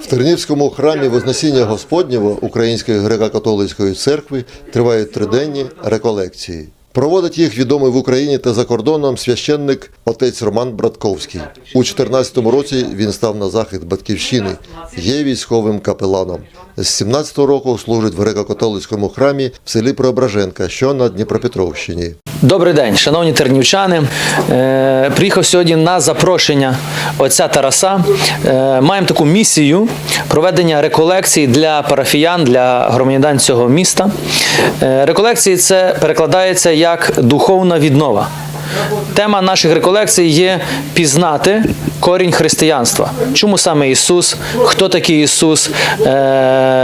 В Тернівському храмі Вознесіння Господнього Української греко-католицької церкви тривають триденні реколекції. Проводить їх відомий в Україні та за кордоном священник отець Роман Братковський. У 2014 році він став на захист батьківщини, є військовим капеланом. З 17-го року служить в греко-католицькому храмі в селі Преображенка, що на Дніпропетровщині. Добрий день, шановні тернівчани. Е, Приїхав сьогодні на запрошення отця Тараса. Е, Маємо таку місію проведення реколекцій для парафіян, для громадян цього міста. Е, Реколекції це перекладається як духовна віднова. Тема наших реколекцій є пізнати корінь християнства. Чому саме Ісус? Хто такий Ісус?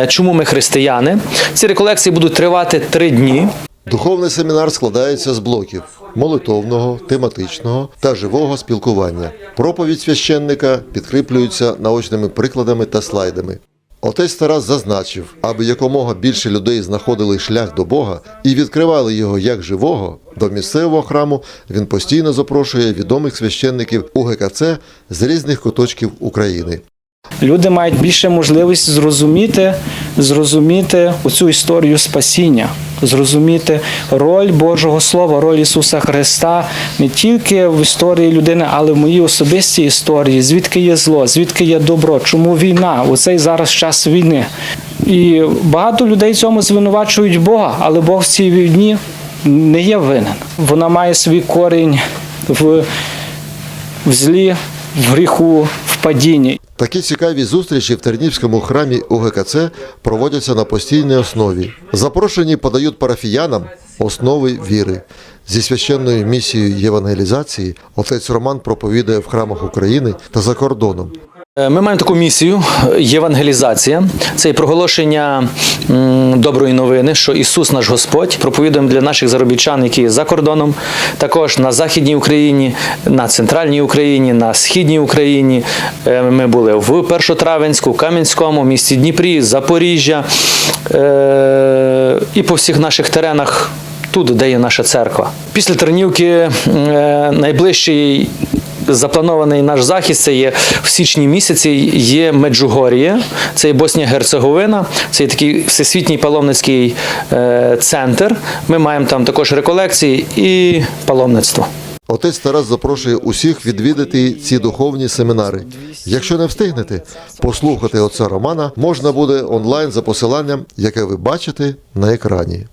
Чому ми християни? Ці реколекції будуть тривати три дні. Духовний семінар складається з блоків молитовного, тематичного та живого спілкування. Проповідь священника підкріплюється наочними прикладами та слайдами. Отець Тарас зазначив, аби якомога більше людей знаходили шлях до Бога і відкривали його як живого, до місцевого храму він постійно запрошує відомих священників УГКЦ з різних куточків України. Люди мають більше можливість зрозуміти, зрозуміти оцю історію спасіння, зрозуміти роль Божого Слова, роль Ісуса Христа не тільки в історії людини, але в моїй особистій історії, звідки є зло, звідки є добро, чому війна, оцей зараз час війни. І багато людей цьому звинувачують Бога, але Бог в цій війні не є винен. Вона має свій корінь в, в злі, в гріху, падінні. Такі цікаві зустрічі в Тернівському храмі УГКЦ проводяться на постійній основі. Запрошені подають парафіянам основи віри. Зі священною місією євангелізації отець Роман проповідує в храмах України та за кордоном. Е, Ми маємо таку місію євангелізація. Це і проголошення доброї новини, що Ісус наш Господь. Проповідуємо для наших заробітчан, які за кордоном, також на Західній Україні, на центральній Україні, на східній Україні. Е, Ми були в Першотравенську, Кам'янському, місті Дніпрі, Запоріжжя е, і по всіх наших теренах. Тут, де є наша церква. Після Тернівки е, найближчий запланований наш захист це є в січні місяці. Є Меджугор'є, це є Боснія Герцеговина, це є такий всесвітній паломницький е, центр. Ми маємо там також реколекції і паломництво. Отець Тарас запрошує усіх відвідати ці духовні семінари. Якщо не встигнете, послухати отця Романа можна буде онлайн за посиланням, яке ви бачите на екрані.